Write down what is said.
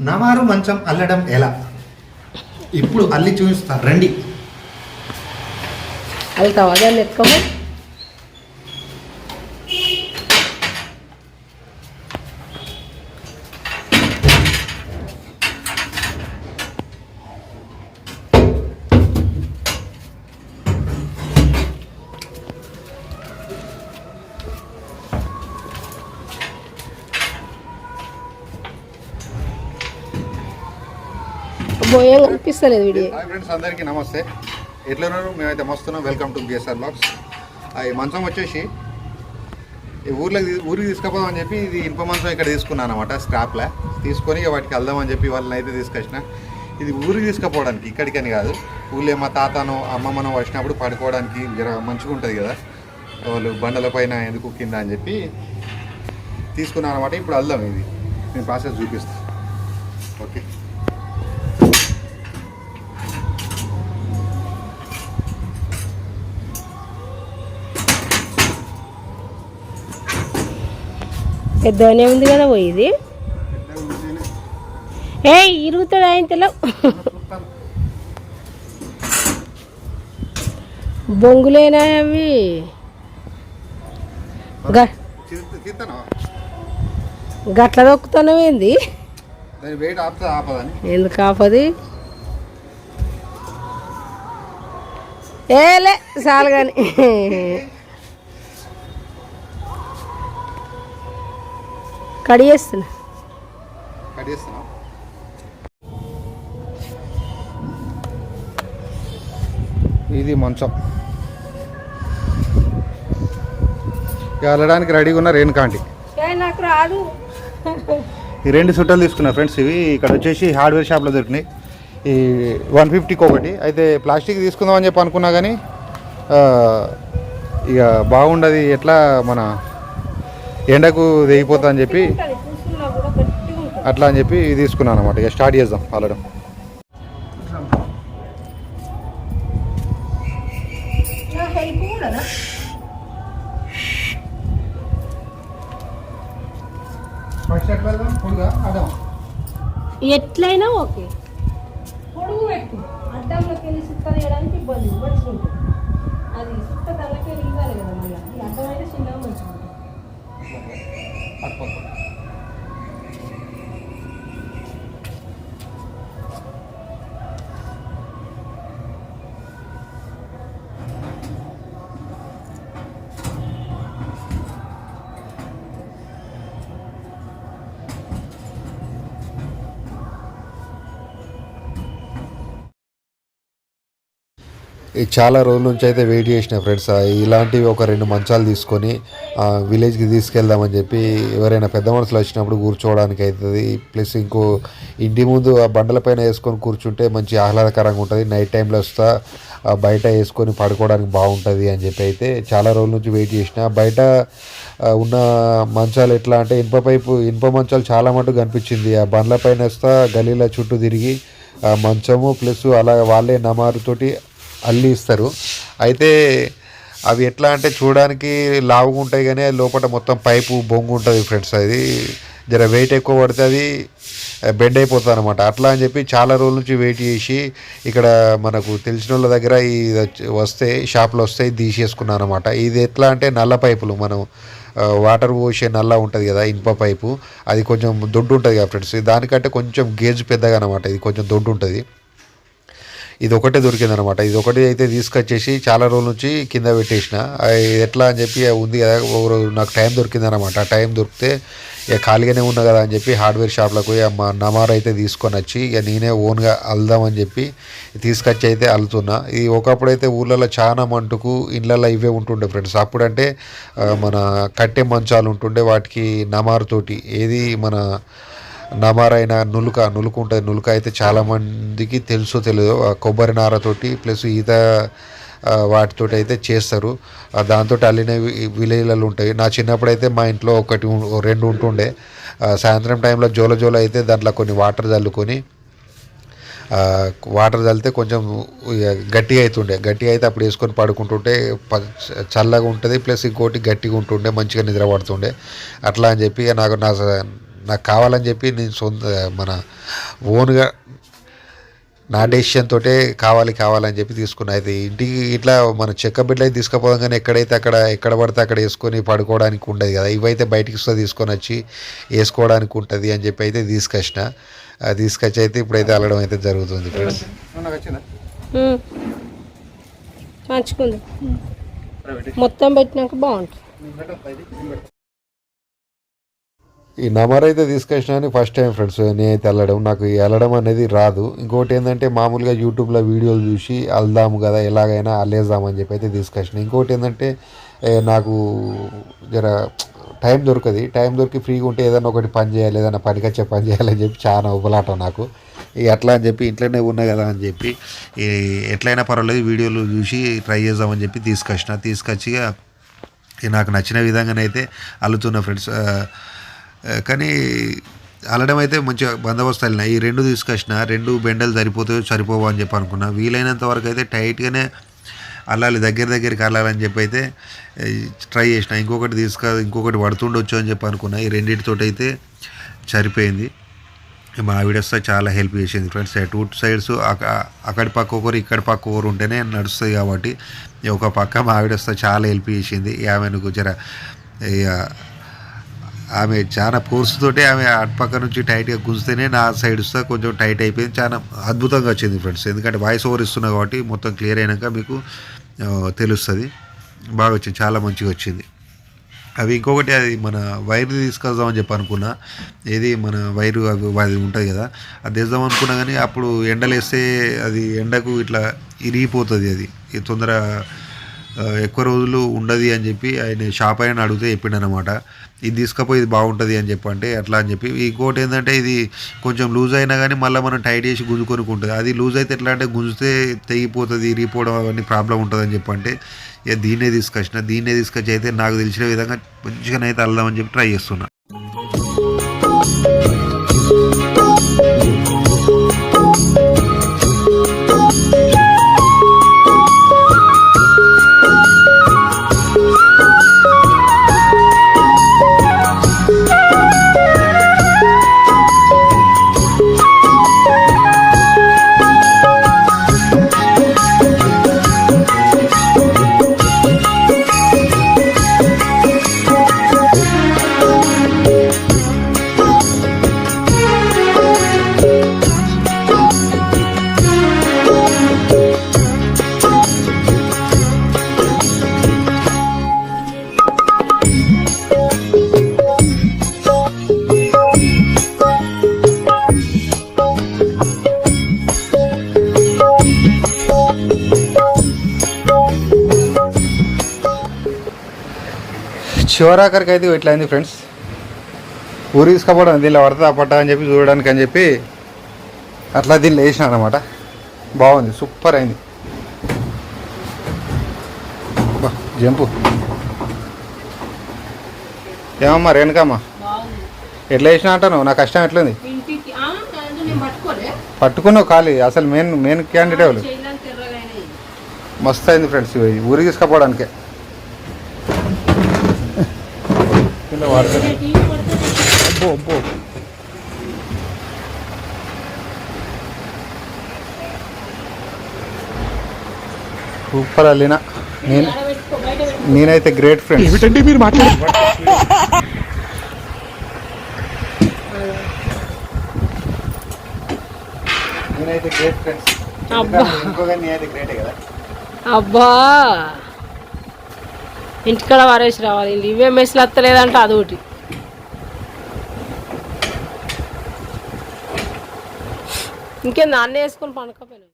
నవారు మంచం అల్లడం ఎలా? ఇప్పుడు అల్లి చూపిస్తా. రండి. వెళ్తావా దాన్ని ఎత్తుకోమని కనిపిస్తలేదు వీడియో ఫ్రెండ్స్ అందరికీ నమస్తే. ఎట్లున్నారు? మేమైతే మస్తున్నాం. వెల్కమ్ టు బిఎస్ఆర్ బ్లాగ్స్ ఈ మంచం వచ్చేసి ఈ ఊర్లోకి ఊరికి తీసుకుపోదాం అని చెప్పి ఇది ఇనుప మంచం ఇక్కడ తీసుకున్నాను అనమాట స్క్రాప్లా తీసుకొని ఇక వాటికి వెళ్దామని చెప్పి వాళ్ళని అయితే తీసుకొచ్చిన. ఇది ఊరికి తీసుకుపోవడానికి ఇక్కడికని కాదు. ఊళ్ళో మా తాతను అమ్మమ్మను వచ్చినప్పుడు పడుకోవడానికి జర మంచిగా ఉంటుంది కదా. వాళ్ళు బండల పైన ఎందుకు కింద అని చెప్పి తీసుకున్నాను అనమాట ఇప్పుడు వెళ్దాం ఇది. నేను ప్రాసెస్ చూపిస్తాను ఓకే పెద్దగానే ఉంది కదా పోయేది ఏ ఇరుగుతాడు ఆయన తెలవు బొంగులేనా అవి? గట్ల దొక్కుతున్నావు ఏంది? ఎందుకు ఆపది? ఏలే చాలు కానీ కడిగేస్తున్నా. ఇది మంచం. ఇక వెళ్ళడానికి రెడీగా ఉన్న రేణుకాంటి నాకు రాదు. ఈ రెండు సుట్టలు తీసుకున్నా ఫ్రెండ్స్ ఇవి. ఇక్కడ వచ్చేసి హార్డ్వేర్ షాప్లో దొరికినాయి. ఈ వన్ ఫిఫ్టీకి ఒకటి. అయితే ప్లాస్టిక్ తీసుకుందామని చెప్పి అనుకున్నా కానీ ఆ, ఇక బాగుండదు. ఎట్లా మన ఎండకు తెగిపోతా అని చెప్పి అట్లా అని చెప్పి ఇది తీసుకున్నాను అనమాట ఇక స్టార్ట్ చేద్దాం అల్లడం ఎట్లయినా ఓకే. పొడుగు పెట్టు. అడ్డంలోకి వెళ్ళి సుత్త తీయడానికి ఇబ్బంది. మంచిగా ఉంటుంది చాలా రోజుల నుంచి అయితే వెయిట్ చేసిన ఫ్రెండ్స్ ఇలాంటివి ఒక రెండు మంచాలు తీసుకొని విలేజ్కి తీసుకెళ్దామని చెప్పి ఎవరైనా పెద్ద మనుషులు వచ్చినప్పుడు కూర్చోవడానికి అవుతుంది ప్లస్ ఇంకో ఇంటి ముందు ఆ బండలపైన వేసుకొని కూర్చుంటే మంచి ఆహ్లాదకరంగా ఉంటుంది. నైట్ టైంలో వస్తా బయట వేసుకొని పడుకోవడానికి బాగుంటుంది అని చెప్పి అయితే చాలా రోజుల నుంచి వెయిట్ చేసిన. బయట ఉన్న మంచాలు ఎట్లా అంటే ఇనుప పైపు ఇనుప మంచాలు చాలా మటుకు కనిపించింది. ఆ బండ్ల పైన వస్తా గలీల చుట్టూ తిరిగి మంచము ప్లస్ అలా వాళ్ళే నమారుతోటి అల్లి ఇస్తారు. అయితే అవి ఎట్లా అంటే చూడడానికి లావుగా ఉంటాయి కానీ లోపల మొత్తం పైపు బొంగు ఉంటుంది ఫ్రెండ్స్. అది జర వెయిట్ ఎక్కువ పడితే అది బెండ్ అయిపోతుంది అనమాట అట్లా అని చెప్పి చాలా రోజుల నుంచి వెయిట్ చేసి ఇక్కడ మనకు తెలిసిన వాళ్ళ దగ్గర ఇది వచ్చి- వస్తే షాప్లో వస్తే తీసేసుకున్నాను అనమాట ఇది ఎట్లా అంటే నల్ల పైపులు మనం వాటర్ పోసే నల్ల ఉంటుంది కదా ఇనుప పైపు. అది కొంచెం దొడ్డు ఉంటుంది కదా ఫ్రెండ్స్. దానికంటే కొంచెం గేజ్ పెద్దగా అనమాట ఇది కొంచెం దొడ్డు ఉంటుంది. ఇది ఒకటే దొరికింది అనమాట ఇది ఒకటి అయితే తీసుకొచ్చేసి చాలా రోజుల నుంచి కింద పెట్టేసిన. అది ఎట్లా అని చెప్పి అది ఉంది కదా ఒక రోజు నాకు టైం దొరికింది అనమాట టైం దొరికితే ఇక ఖాళీగానే ఉన్నా కదా అని చెప్పి హార్డ్వేర్ షాప్లకు పోయి మా నమార్ అయితే తీసుకొని వచ్చి ఇక నేనే ఓన్గా అల్దామని చెప్పి తీసుకొచ్చి అయితే అల్లుతున్నా ఇది ఒకప్పుడు అయితే ఊళ్ళలో చాలా మంటుకు ఇళ్ళల్లో ఇవే ఉంటుండే ఫ్రెండ్స్. అప్పుడంటే మన కట్టె మంచాలు ఉంటుండే వాటికి నమారుతోటి ఏది మన నమారైన నులుక నులుక ఉంటుంది నులుక అయితే చాలామందికి తెలుసో తెలియదు కొబ్బరి నారతోటి ప్లస్ ఈత వాటితో వాటితోటి అయితే చేస్తారు. దాంతో అల్లిన విలేజ్లలో ఉంటాయి. నా చిన్నప్పుడు అయితే మా ఇంట్లో ఒకటి రెండు ఉంటుండే. సాయంత్రం టైంలో జోల జోల అయితే దాంట్లో కొన్ని వాటర్ చల్లుకొని వాటర్ చల్లితే కొంచెం గట్టిగా అవుతుండే గట్టిగా అయితే అప్పుడు వేసుకొని పడుకుంటుంటే చల్లగా ఉంటుంది. ప్లస్ ఇంకోటి గట్టిగా ఉంటుండే మంచిగా నిద్ర పడుతుండే. అట్లా అని చెప్పి నాకు నా స- నాకు కావాలని చెప్పి నేను సొంత మన ఓన్గా నా డెసిషన్ తోటే కావాలి కావాలని చెప్పి తీసుకున్నా. అయితే ఇంటికి ఇట్లా మన చెక్క బిడ్డ అయితే తీసుకుపోదాం కానీ ఎక్కడైతే అక్కడ ఎక్కడ పడితే అక్కడ వేసుకొని పడుకోవడానికి ఉండదు కదా. ఇవైతే బయటికి వస్తే తీసుకొని వచ్చి వేసుకోవడానికి ఉంటుంది అని చెప్పి అయితే తీసుకొచ్చిన. తీసుకొచ్చి అయితే ఇప్పుడైతే అల్లడం అయితే జరుగుతుంది. ఫ్రెండ్స్ మంచుకుంది మొత్తం పెట్టినాక బాగుంటుంది. ఈ నమర్ అయితే తీసుకొచ్చినా ఫస్ట్ టైం ఫ్రెండ్స్ నేనైతే వెళ్ళడం నాకు వెళ్ళడం అనేది రాదు. ఇంకోటి ఏంటంటే మామూలుగా యూట్యూబ్లో వీడియోలు చూసి వెళ్దాము కదా ఎలాగైనా అల్లేద్దామని చెప్పి అయితే తీసుకొచ్చిన. ఇంకోటి ఏంటంటే నాకు జర టైం దొరకదు. టైం దొరికి ఫ్రీగా ఉంటే ఏదైనా ఒకటి పని చేయాలి ఏదైనా పనికొచ్చే పని చేయాలని చెప్పి చాలా ఉబలాట నాకు. ఇక అట్లా అని చెప్పి ఇంట్లోనే ఉన్నా కదా అని చెప్పి ఎట్లయినా పర్వాలేదు వీడియోలు చూసి ట్రై చేద్దామని చెప్పి తీసుకొచ్చిన. తీసుకొచ్చి నాకు నచ్చిన విధంగానైతే అల్లుతున్న ఫ్రెండ్స్ కానీ అల్లడం అయితే మంచిగా బందోబస్తు వెళ్ళిన ఈ రెండు తీసుకొచ్చిన రెండు బెండలు సరిపోతాయో సరిపోవో అని చెప్పి అనుకున్నా. వీలైనంత వరకు అయితే టైట్గానే అల్లాలి దగ్గర దగ్గరికి అల్లాలని చెప్పి అయితే ట్రై చేసిన. ఇంకొకటి తీసుకు ఇంకొకటి పడుతుండొచ్చు అని చెప్పి అనుకున్నా. ఈ రెండింటితో అయితే సరిపోయింది మా ఆవిడ వస్తే చాలా హెల్ప్ చేసింది ఫ్రెండ్స్. టూ సైడ్స్ అక్కడి పక్క ఒకరు ఇక్కడ పక్క ఒకరు ఉంటేనే నడుస్తుంది కాబట్టి ఒక పక్క మా ఆవిడ వస్తే చాలా హెల్ప్ చేసింది. ఆమెను జర ఇక ఆమె చాలా ఫోర్స్తోటే ఆమె అటు పక్క నుంచి టైట్గా గుంజితేనే నా సైడ్ వస్తే కొంచెం టైట్ అయిపోయింది. చాలా అద్భుతంగా వచ్చింది ఫ్రెండ్స్ ఎందుకంటే వాయిస్ ఓవర్ ఇస్తున్నా కాబట్టి మొత్తం క్లియర్ అయినాక మీకు తెలుస్తుంది. బాగా వచ్చింది చాలా మంచిగా వచ్చింది. అవి ఇంకొకటి అది మన వైర్ తీసుకొద్దామని చెప్పి అనుకున్నా. ఏది మన వైరు అవి అది ఉంటుంది కదా అది తెద్దాం అనుకున్నా కానీ అప్పుడు ఎండలేస్తే అది ఎండకు ఇట్లా ఇరిగిపోతుంది అది. తొందర ఎక్కువ రోజులు ఉండదు అని చెప్పి ఆయన షాప్ అయిన అడిగితే చెప్పిండనమాట ఇది తీసుకపోయి ఇది బాగుంటుంది అని చెప్పి అంటే అట్లా అని చెప్పి. ఇంకోటి ఏంటంటే ఇది కొంచెం లూజ్ అయినా కానీ మళ్ళీ మనం టైట్ చేసి గుంజుకొనుకుంటుంది అది లూజ్ అయితే ఎట్లా అంటే గుంజితే తెగిపోతుంది ఇరిగిపోవడం అవన్నీ ప్రాబ్లం ఉంటుంది అని చెప్పి అంటే ఇక దీన్నే తీసుకొచ్చిన దీన్నే తీసుకొచ్చి అయితే నాకు తెలిసిన విధంగా మంచిగానైతే వెళ్దామని చెప్పి ట్రై చేస్తున్నా. చివరాఖరికి అయితే ఇట్లా అయింది ఫ్రెండ్స్ ఊరు తీసుకపోవడం దీనిలో పడతా పట్ట అని చెప్పి చూడడానికి అని చెప్పి అట్లా దీనిలో వేసిన అనమాట బాగుంది సూపర్ అయింది. జంపు. ఏమమ్మా రేణుకమ్మా? ఎట్లా వేసిన అంటాను నా కష్టం ఎట్లుంది? పట్టుకున్నావు ఖాళీ అసలు మెయిన్ మెయిన్ క్యాండిడేట్ మస్తు అయింది ఫ్రెండ్స్ ఇవి ఊరికి తీసుకుపోవడానికే. కింద పడితే అబ్బో అబ్బో. సూపర్ అల్లిన నేను నేనైతే గ్రేట్ ఫ్రెండ్ ఏమిటండి మీరు మాట్లాడే నేనైతే గ్రేట్ ఫ్రెండ్స్. అబ్బా. ఇంకొక నేనైతే గ్రేటే కదా. అబ్బా. ఇంటికాడ వారేసి రావాలి. ఇవే మెస్లు వస్తలేదంటే అదొకటి. ఇంకేంది అన్నీ వేసుకొని పండుకపోయినా